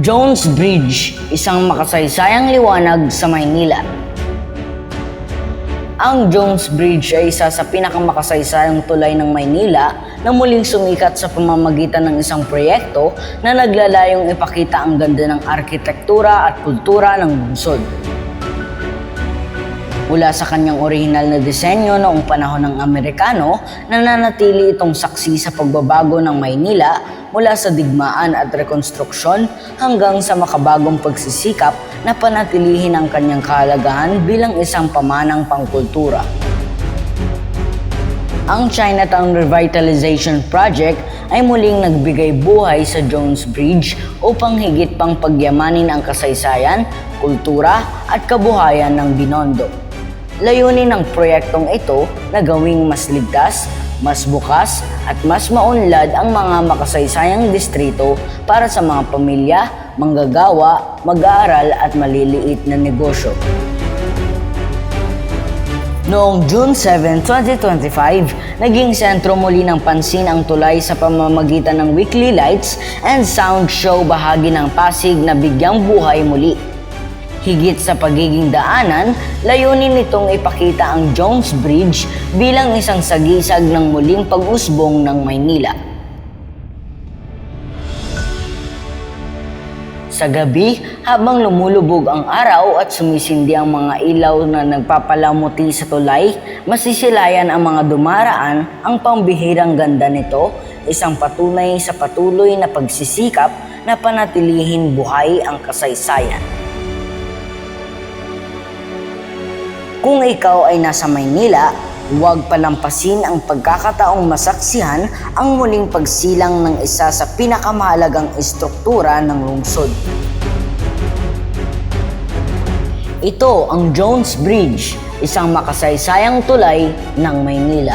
Jones Bridge, isang makasaysayang liwanag sa Maynila. Ang Jones Bridge ay isa sa pinakamakasaysayang tulay ng Maynila na muling sumikat sa pamamagitan ng isang proyekto na naglalayong ipakita ang ganda ng arkitektura at kultura ng lungsod. Mula sa kanyang orihinal na disenyo noong panahon ng Amerikano, nananatili itong saksi sa pagbabago ng Maynila mula sa digmaan at rekonstruksyon hanggang sa makabagong pagsisikap na panatilihin ang kanyang kahalagahan bilang isang pamanang pangkultura. Ang Chinatown Revitalization Project ay muling nagbigay buhay sa Jones Bridge upang higit pang pagyamanin ang kasaysayan, kultura at kabuhayan ng Binondo. Layunin ng proyektong ito na gawing mas ligtas, mas bukas at mas maunlad ang mga makasaysayang distrito para sa mga pamilya, manggagawa, mag-aaral at maliliit na negosyo. Noong June 7, 2025, naging sentro muli ng pansin ang tulay sa pamamagitan ng weekly lights and sound show bahagi ng Pasig na bigyang buhay muli. Higit sa pagiging daanan, layunin nitong ipakita ang Jones Bridge bilang isang sagisag ng muling pag-usbong ng Maynila. Sa gabi, habang lumulubog ang araw at sumisindi ang mga ilaw na nagpapalamuti sa tulay, masisilayan ang mga dumaraan ang pambihirang ganda nito, isang patunay sa patuloy na pagsisikap na panatilihin buhay ang kasaysayan. Kung ikaw ay nasa Maynila, huwag palampasin ang pagkakataong masaksihan ang muling pagsilang ng isa sa pinakamahalagang estruktura ng lungsod. Ito ang Jones Bridge, isang makasaysayang tulay ng Maynila.